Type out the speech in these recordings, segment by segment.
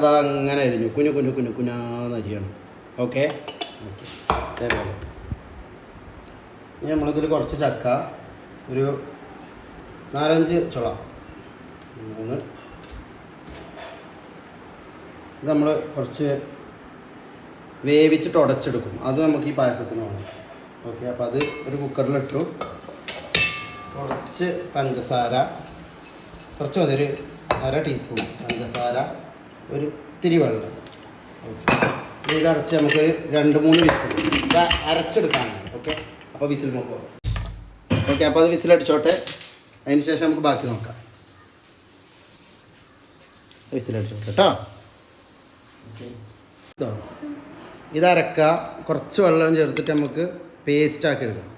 ചക്കത അങ്ങനെ അരിഞ്ഞു കുഞ്ഞു കുഞ്ഞു കുഞ്ഞു കുഞ്ഞാന്ന് അരിയണം. ഓക്കെ ഓക്കെ അതേപോലെ ഇനി നമ്മളിതിൽ കുറച്ച് ചക്ക ഒരു നാലഞ്ച് ചുള. മൂന്ന്. ഇത് നമ്മൾ കുറച്ച് വേവിച്ചിട്ട് ഉടച്ചെടുക്കും. അത് നമുക്ക് ഈ പായസത്തിന് വേണം. ഓക്കെ അപ്പോൾ അത് ഒരു കുക്കറിലിട്ടു. കുറച്ച് പഞ്ചസാര. കുറച്ച് മതി ഒരു അര ടീസ്പൂൺ പഞ്ചസാര. ഒരു ഇത്തിരി വെള്ളം. ഓക്കെ. ഇത് അടച്ച് നമുക്ക് രണ്ട് മൂന്ന് വിസിൽ. ഇത് അരച്ചെടുക്കാനാണ്. ഓക്കെ. അപ്പോൾ വിസിൽ നോക്കുക ഓക്കെ അപ്പോൾ അത് വിസിലടിച്ചോട്ടെ അതിന് ശേഷം നമുക്ക് ബാക്കി നോക്കാം. വിസിൽ അടിച്ചോട്ടെ കേട്ടോ. ഇത്. അരക്കുക. കുറച്ച് വെള്ളം ചേർത്തിട്ട് നമുക്ക് പേസ്റ്റ് ആക്കി എടുക്കണം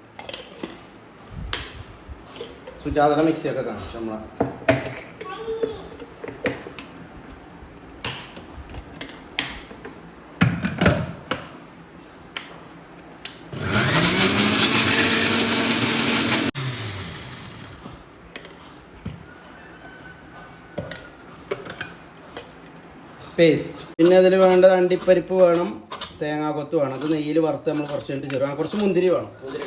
സുജാതന മിക്സിയൊക്കെ കാണാം നമ്മളെ. പേസ്റ്റ് പിന്നെ അതിൽ വേണ്ടത് അണ്ടിപ്പരിപ്പ് വേണം തേങ്ങാക്കൊത്ത് വേണം. അത് നെയ്യിൽ വറുത്ത് നമ്മൾ കുറച്ച് കണ്ടിട്ട് ചേർക്കാം ആ, കുറച്ച് മുന്തിരി വേണം. മുന്തിരി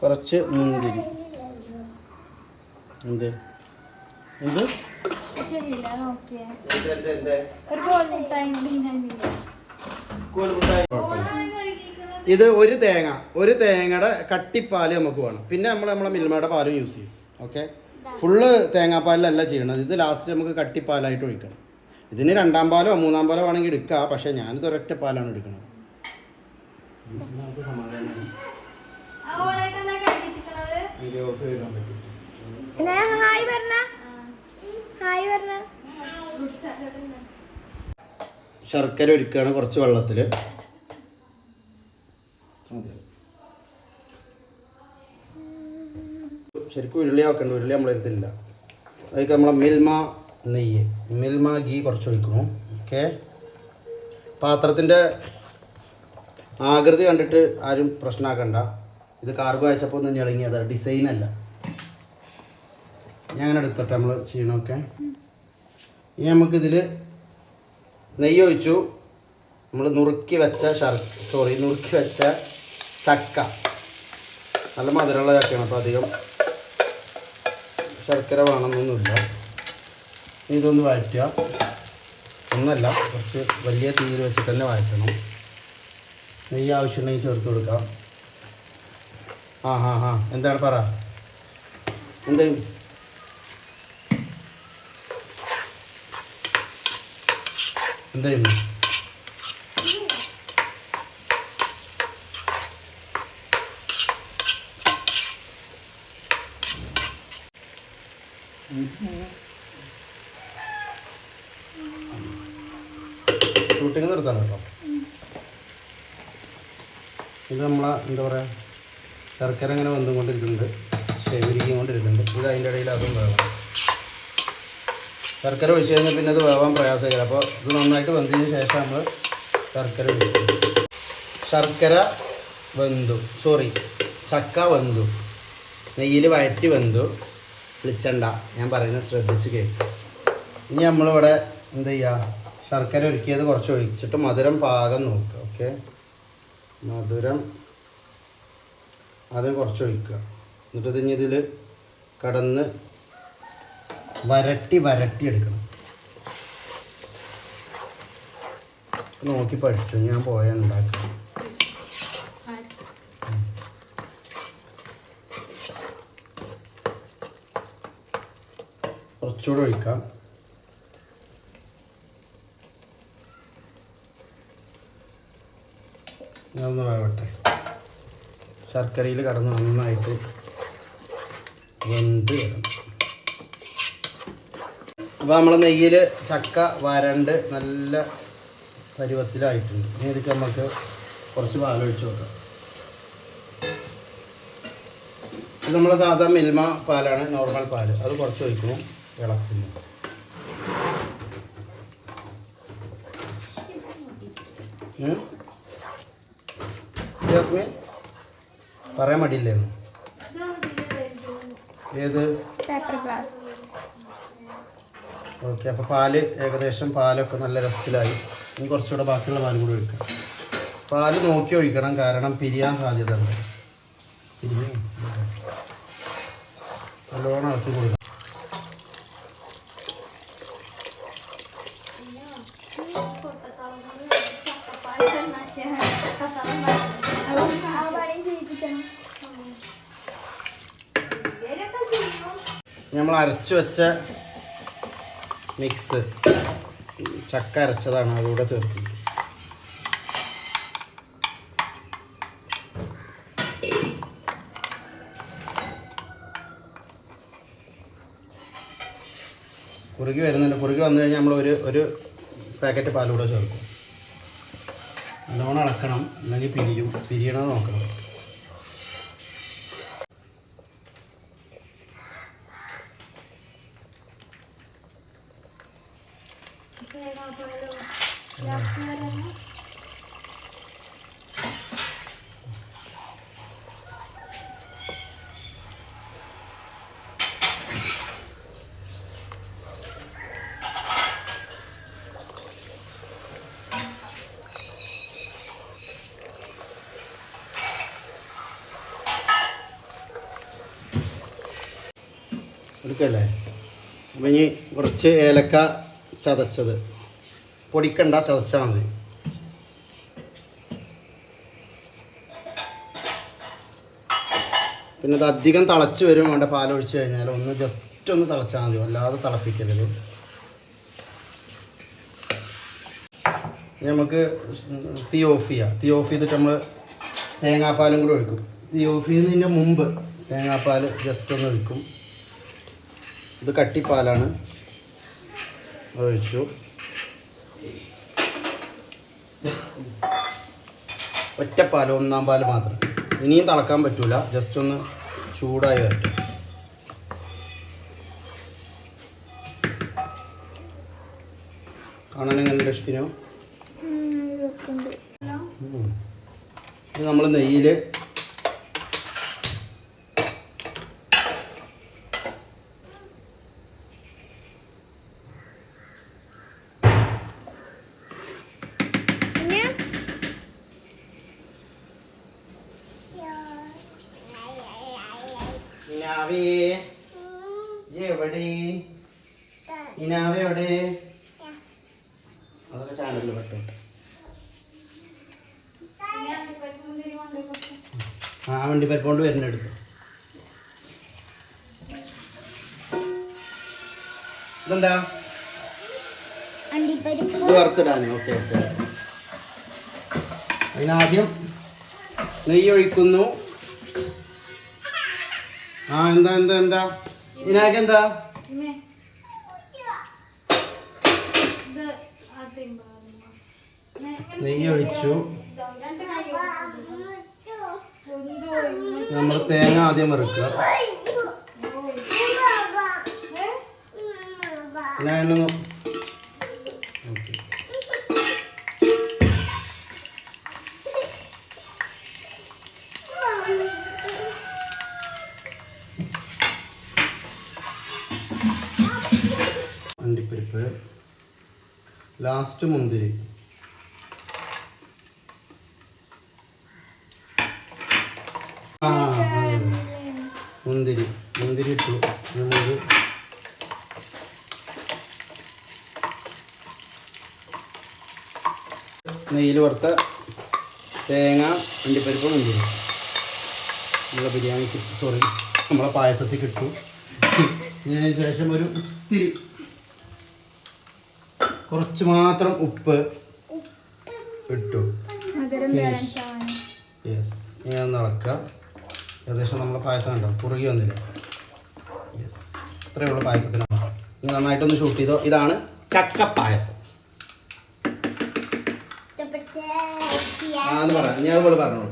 കുറച്ച് മുന്തിരി. എന്ത്? എന്ത്? ശരിയില്ല നോക്കിയേ എന്ത്, എന്ത്, എന്ത്? ഒരു കോൾ ടൈം ഉണ്ടായിരുന്നില്ല കോൽമുട്ടായി. ഇത് ഒരു തേങ്ങ ഒരു തേങ്ങയുടെ കട്ടിപ്പാൽ നമുക്ക് വേണം. പിന്നെ നമ്മൾ നമ്മളെ മിൽമയുടെ പാലും യൂസ് ചെയ്യും. ഓക്കെ ഫുള്ള് തേങ്ങാപ്പാലിലല്ല ചെയ്യണത്. ഇത് ലാസ്റ്റ് നമുക്ക് കട്ടിപ്പാലായിട്ട് ഒഴിക്കണം. ഇതിന് രണ്ടാം പാലോ മൂന്നാം പാലോ വേണമെങ്കിൽ എടുക്കാം. പക്ഷേ ഞാനിത് ഒരൊറ്റ പാലാണ് എടുക്കുന്നത് ഹായ് പറഞ്ഞ ഹായ് പറഞ്ഞ ശർക്കര ഒരുക്കുകയാണ് കുറച്ച് വെള്ളത്തിൽ ശരിക്കും ഉരുളി വെക്കണ്ട ഉരുളി നമ്മൾ അടുത്തില്ല അതൊക്കെ നമ്മളെ മിൽമ നെയ്യ് മിൽമ ഗീ കുറച്ച് ഒഴിക്കണം. ഓക്കെ? പാത്രത്തിന്റെ ആകൃതി കണ്ടിട്ട് ആരും പ്രശ്നമാക്കണ്ട ഇത് കാർഗോ അയച്ചപ്പോൾ ഒന്ന് ഡിസൈൻ ഡിസൈനല്ല ഞാൻ അങ്ങനെ എടുത്തോട്ടെ നമ്മൾ ചെയ്യണമൊക്കെ ഇനി നമുക്കിതിൽ നെയ്യ് ഒഴിച്ചു. നമ്മൾ നുറുക്കി വെച്ച ഷർ സോറി നുറുക്കി വെച്ച ചക്ക. നല്ല മധുരമുള്ള ചക്കയാണ് അപ്പോൾ അധികം ശർക്കര വേണമെന്നൊന്നുമില്ല. ഇതൊന്ന് വഴറ്റുക. ഒന്നല്ല കുറച്ച് വലിയ തീയിൽ വെച്ചിട്ട് തന്നെ വഴറ്റണം. നെയ്യ് ആവശ്യമുണ്ടെങ്കിൽ ചേർത്ത് കൊടുക്കാം. ആ ഹാ ഹാ എന്താണ് പറ? എന്ത്? എന്തായിരുന്നു ഷൂട്ടിങ് നിർത്താൻ കേട്ടോ. ഇത് നമ്മളെ എന്താ പറയുക ശർക്കര ഇങ്ങനെ വന്നും കൊണ്ടിരിക്കുന്നുണ്ട് ശേഖരിക്കും കൊണ്ടിരിക്കുന്നുണ്ട്. ഇത് അതിന്റെ ഇടയിൽ അതും വേണം. ശർക്കര ഒഴിച്ച് കഴിഞ്ഞാൽ പിന്നെ അത് വേവാൻ പ്രയാസമില്ല അപ്പോൾ ഇത് നന്നായിട്ട് വെന്തതിന് ശേഷം നമ്മൾ ശർക്കര ഒഴിക്കും. ശർക്കര വെന്തു. സോറി ചക്ക വെന്തു. നെയ്യിൽ വയറ്റി വെന്തു. വിളിച്ചണ്ട. ഞാൻ പറയുന്നത് ശ്രദ്ധിച്ച് കേൾക്കും ഇനി നമ്മളിവിടെ എന്ത് ചെയ്യുക ശർക്കര ഒരുക്കിയത് കുറച്ച് ഒഴിച്ചിട്ട് മധുരം പാകം നോക്കുക ഓക്കെ? മധുരം അത് കുറച്ച് ഒഴിക്കുക. എന്നിട്ട് ഇനി ഇതിൽ കടന്ന് വരട്ടി വരട്ടി എടുക്കണം. നോക്കി പഠിച്ചു? ഞാൻ പോയ ഉണ്ടാക്കാം. കുറച്ചുകൂടെ ഒഴിക്കാം. ഞാനൊന്ന് വേവട്ടെ. ശർക്കരയിൽ കടന്ന് നന്നായിട്ട് വെന്ത് വരണം. അപ്പോൾ നമ്മൾ നെയ്യിൽ ചക്ക വരണ്ട് നല്ല പരുവത്തിലായിട്ടുണ്ട്. ഇനി നമുക്ക് കുറച്ച് പാലൊഴിച്ച് നോക്കാം ഇത് നമ്മളെ സാധാ മിൽമ പാലാണ് നോർമൽ പാൽ. അത് കുറച്ച് ഒഴിക്കുന്നു ഇളക്കുന്നു? യാസ്മി പറയാൻ മടിയില്ലേന്ന്? ഏത്? ഓക്കെ അപ്പോൾ പാൽ ഏകദേശം പാലൊക്കെ നല്ല രസത്തിലായി. ഇനി കുറച്ചുകൂടെ ബാക്കിയുള്ള പാലും കൂടി ഒഴിക്കാം. പാൽ നോക്കി ഒഴിക്കണം കാരണം പിരിയാൻ സാധ്യത ഉണ്ട് പിരിഞ്ഞു. നല്ലോണം ഇളക്കി കൊടുക്കണം. നമ്മൾ അരച്ചു വെച്ച മിക്സ് ചക്ക അരച്ചതാണ് അതുകൂടെ ചേർക്കുന്നത് കുറുകി വരുന്നുണ്ട്. കുറുകി വന്നു കഴിഞ്ഞാൽ നമ്മൾ ഒരു ഒരു പാക്കറ്റ് പാലൂടെ ചേർക്കും. നല്ലോണം ഇളക്കണം അല്ലെങ്കിൽ പിരിയും. പിരിയണത് നോക്കണം. എടുക്കല്ലേ? അപ്പം ഇനി കുറച്ച് ഏലക്ക ചതച്ചത്. പൊടിക്കണ്ട ചതച്ചാൽ മതി. പിന്നെ ഇത് അധികം തിളച്ച് വരും വേണ്ട പാലൊഴിച്ച് കഴിഞ്ഞാൽ ഒന്ന് ജസ്റ്റ് ഒന്ന് തിളച്ചാൽ മതി വല്ലാതെ തിളപ്പിക്കരുത്. നമുക്ക് തീ ഓഫ് ചെയ്യാം. തീ ഓഫ് ചെയ്തിട്ട് നമ്മൾ തേങ്ങാപ്പാലും കൂടെ ഒഴിക്കും. തീ ഓഫ് ചെയ്യുന്നതിന്റെ മുമ്പ് തേങ്ങാപ്പാൽ ജസ്റ്റ് ഒന്ന് ഒഴിക്കും. ഇത് കട്ടിപ്പാലാണ്. ഒഴിച്ചു. ഒറ്റപ്പാൽ ഒന്നാം പാൽ മാത്രം. ഇനിയും തിളക്കാൻ പറ്റൂല. ജസ്റ്റ് ഒന്ന് ചൂടായി വരട്ടെ. കാണാൻ എങ്ങനെ ഇത് നമ്മൾ നെയ്യിൽ ഇനാവേ. എവിടെ? ഇനാവ എവിടെ? അതൊക്കെ ചാനലിൽ പെട്ടോട്ടെ ആ വണ്ടി പരിപ്പോണ്ട് വരുന്നെടുത്തു. ഇതെന്താ? വറുത്തിടാനേ. Okay okay. അതിനാദ്യം നെയ്യ് ഒഴിക്കുന്നു ആ എന്താ എന്താ എന്താ? ഇതിനാക്ക് എന്താ? നെയ്യ് ഒഴിച്ചു. നമ്മൾ തേങ്ങ ആദ്യം വറുക്കുക. പിന്നെ അണ്ടിപ്പരിപ്പ് ലാസ്റ്റ് മുന്തിരി. മുന്തിരി. മുന്തിരി ഇട്ടു. നമുക്ക് നെയ്യിൽ വറുത്ത തേങ്ങ അണ്ടിപ്പരിപ്പ് മുന്തിരി. നമ്മളെ ബിരിയാണി സോറി നമ്മളെ പായസത്തിൽ കിട്ടും ഇതിന് ശേഷം ഒരു ഇത്തിരി കുറച്ച് മാത്രം ഉപ്പ് ഇട്ടു. യെസ് ഇനി ഒന്ന് ഇളക്കുക. ഏകദേശം നമ്മളെ പായസം ഉണ്ടോ കുറുകി വന്നില്ല? യെസ് ഇത്രയേ ഉള്ളൂ പായസത്തിന്. ഇനി നന്നായിട്ടൊന്ന് ഷൂട്ട് ചെയ്തോ. ഇതാണ് ചക്ക പായസം. ഞാൻ അതുപോലെ പറഞ്ഞോളൂ.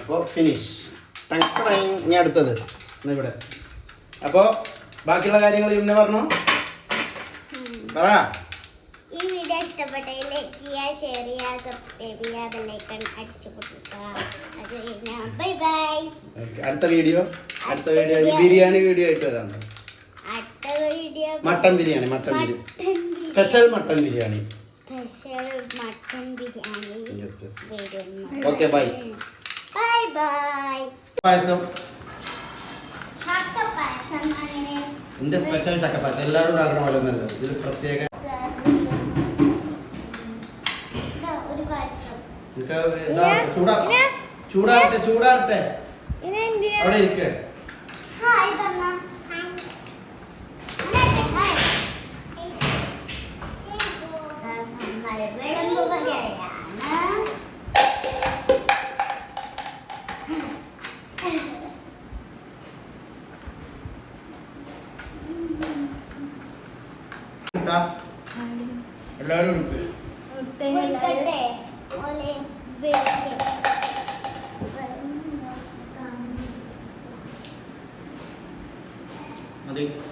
അപ്പോൾ ഫിനിഷ് ഇനി അടുത്തത്. എന്നാ ഇവിടെ. അപ്പോൾ ബാക്കിയുള്ള കാര്യങ്ങൾ ഇന്നെ പറഞ്ഞോ? പറ. ഈ വീഡിയോ ഇഷ്ടപ്പെട്ടെങ്കിൽ ലൈക്ക് ചെയ്യുക ഷെയർ ചെയ്യുക സബ്സ്ക്രൈബ് ചെയ്യുക ബെല്ലൈക്കൺ അടിച്ചു പൊട്ടിക്കുക. അത് കഴിഞ്ഞാൽ ബൈ ബൈ അടുത്ത വീഡിയോ അടുത്ത വീഡിയോ ബിരിയാണി വീഡിയോ ആയിട്ട് വരാം അടുത്ത video mutton biryani mutton biryani. Special mutton biryani. Special mutton biryani okay bye bye bye payasam ചക്ക പായസം അങ്ങനെ എന്റെ സ്പെഷ്യൽ ചക്കപ്പായസം എല്ലാവരും ഉണ്ടാക്കണ പോലെ നല്ലത് ഇതിൽ പ്രത്യേക ചൂടാ ചൂടാറട്ടെ ചൂടാറട്ടെ അവിടെ ഇരിക്കേ. മതി